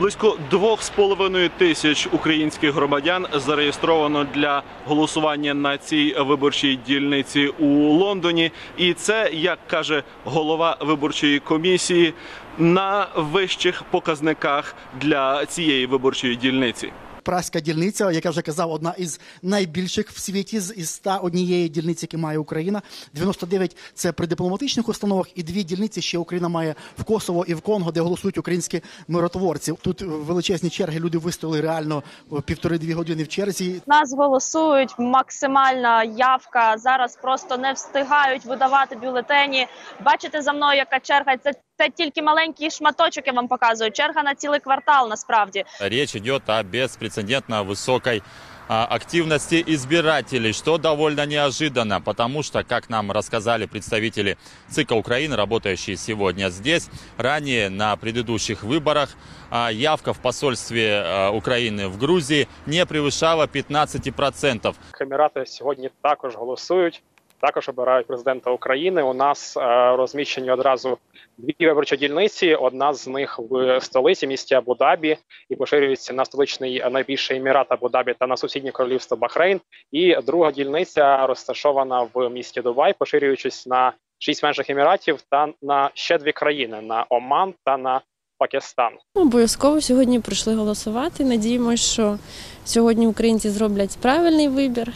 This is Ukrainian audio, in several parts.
Близько 2,5 тисяч українських громадян зареєстровано для голосування на цій виборчій дільниці у Лондоні. І це, як каже голова виборчої комісії, на вищих показниках для цієї виборчої дільниці. Праська дільниця, як я вже казав, одна із найбільших в світі з із 101 дільниць, які має Україна. 99 – це при дипломатичних установах, і дві дільниці ще Україна має в Косово і в Конго, де голосують українські миротворці. Тут величезні черги. Люди вистояли реально півтори-дві години в черзі. Нас голосують максимальна явка. Зараз просто не встигають видавати бюлетені. Бачите за мною, яка черга? Це це тільки маленький шматочок. Я вам показую. Черга на цілий квартал. Насправді Речь идет о беспрецедентно высокой а, активности избирателей, что довольно неожиданно, потому что, как нам рассказали представители ЦИКа Украины, работающие сегодня здесь, ранее на предыдущих выборах а, явка в посольстве а, Украины в Грузии не превышала 15%. Емірати сьогодні також голосують, також обирають президента України. У нас е, розміщені одразу дві виборчі дільниці. Одна з них в столиці місті Абу-Дабі і поширюється на столичний е, найбільший емірат Абу-Дабі та на сусіднє королівство Бахрейн. І друга дільниця розташована в місті Дубай, поширюючись на шість менших еміратів та на ще дві країни на Оман та на Пакистан. Обов'язково сьогодні прийшли голосувати. Надіємося, що сьогодні українці зроблять правильний вибір.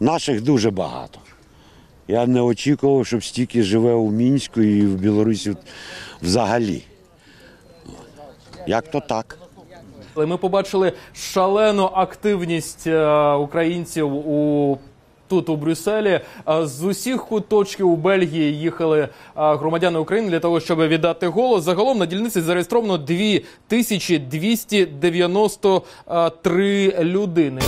Наших дуже багато. Я не очікував, щоб стільки живе у Мінську і в Білорусі взагалі. Як то так? Ми побачили шалену активність е, українців у. Тут у Брюсселі Е, з усіх куточків у Бельгії їхали е, громадяни України для того, щоб віддати голос. Загалом на дільниці зареєстровано 2293 людини.